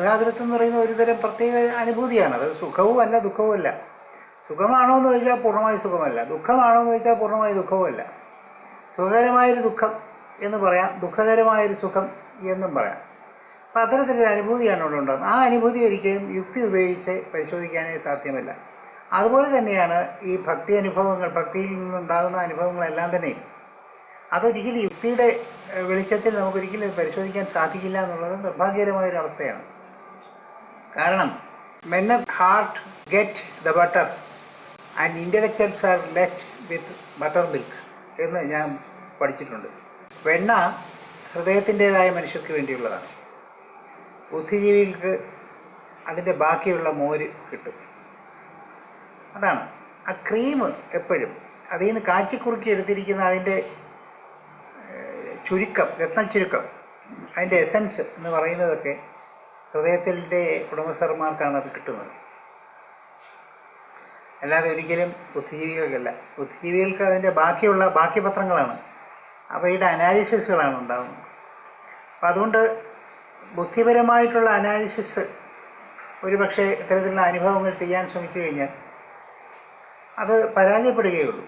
ഗൃഹാതുരത്വം എന്ന് പറയുന്ന ഒരുതരം പ്രത്യേക അനുഭൂതിയാണ്. അത് സുഖവും അല്ല ദുഃഖവും അല്ല. സുഖമാണോ എന്ന് ചോദിച്ചാൽ പൂർണമായി സുഖമല്ല. ദുഃഖമാണോ എന്ന് ചോദിച്ചാൽ പൂർണമായി ദുഃഖവുമല്ല സുഖകരമായൊരു ദുഃഖം എന്ന് പറയാം ദുഃഖകരമായൊരു സുഖം എന്നും പറയാം. അപ്പം അത്തരത്തിലൊരു അനുഭൂതിയാണ് ഇവിടെ ഉണ്ടാകുന്നത്. ആ അനുഭൂതി ഒരിക്കലും യുക്തി ഉപയോഗിച്ച് പരിശോധിക്കാനേ സാധ്യമല്ല. അതുപോലെ തന്നെയാണ് ഈ ഭക്തി അനുഭവങ്ങൾ ഭക്തിയിൽ നിന്നുണ്ടാകുന്ന അനുഭവങ്ങളെല്ലാം തന്നെ അതൊരിക്കലും യുക്തിയുടെ വെളിച്ചത്തിൽ നമുക്കൊരിക്കലും പരിശോധിക്കാൻ സാധിക്കില്ല എന്നുള്ളത് നിർഭാഗ്യകരമായ ഒരു അവസ്ഥയാണ് കാരണം men of heart get the butter and intellectuals are left with buttermilk എന്ന് ഞാൻ പഠിച്ചിട്ടുണ്ട്. വെണ്ണ ഹൃദയത്തിന്റെതായ മനുഷ്യർക്ക് വേണ്ടിയുള്ളതാണ്. ബുദ്ധിജീവികൾക്ക് അതിന്റെ ബാക്കിയുള്ള മോര് കിട്ടും. അതാണ്. ആ ക്രീം എപ്പോഴും അതിൽ നിന്ന് കാച്ചിക്കുറുക്കി എടുത്തിരിക്കുന്ന അതിന്റെ ചുരുക്കം രത്നച്ചുരുക്കം അതിന്റെ എസൻസ് എന്ന് പറയുന്നതൊക്കെ ഹൃദയത്തിന്റെ ഉടമസ്ഥർമാർക്കാണ് അത് കിട്ടുന്നത്. അല്ലാതെ ഒരിക്കലും ബുദ്ധിജീവികൾക്കല്ല. ബുദ്ധിജീവികൾക്ക് അതിന്റെ ബാക്കിയുള്ള ബാക്കി പത്രങ്ങളാണ് അവയുടെ അനാലിസിസുകളാണ് ഉണ്ടാകുന്നത്. അപ്പം അതുകൊണ്ട് ബുദ്ധിപരമായിട്ടുള്ള അനാലിസിസ് ഒരുപക്ഷെ ഇത്തരത്തിലുള്ള അനുഭവങ്ങൾ ചെയ്യാൻ ശ്രമിച്ചു കഴിഞ്ഞാൽ അത് പരാജയപ്പെടുകയുള്ളൂ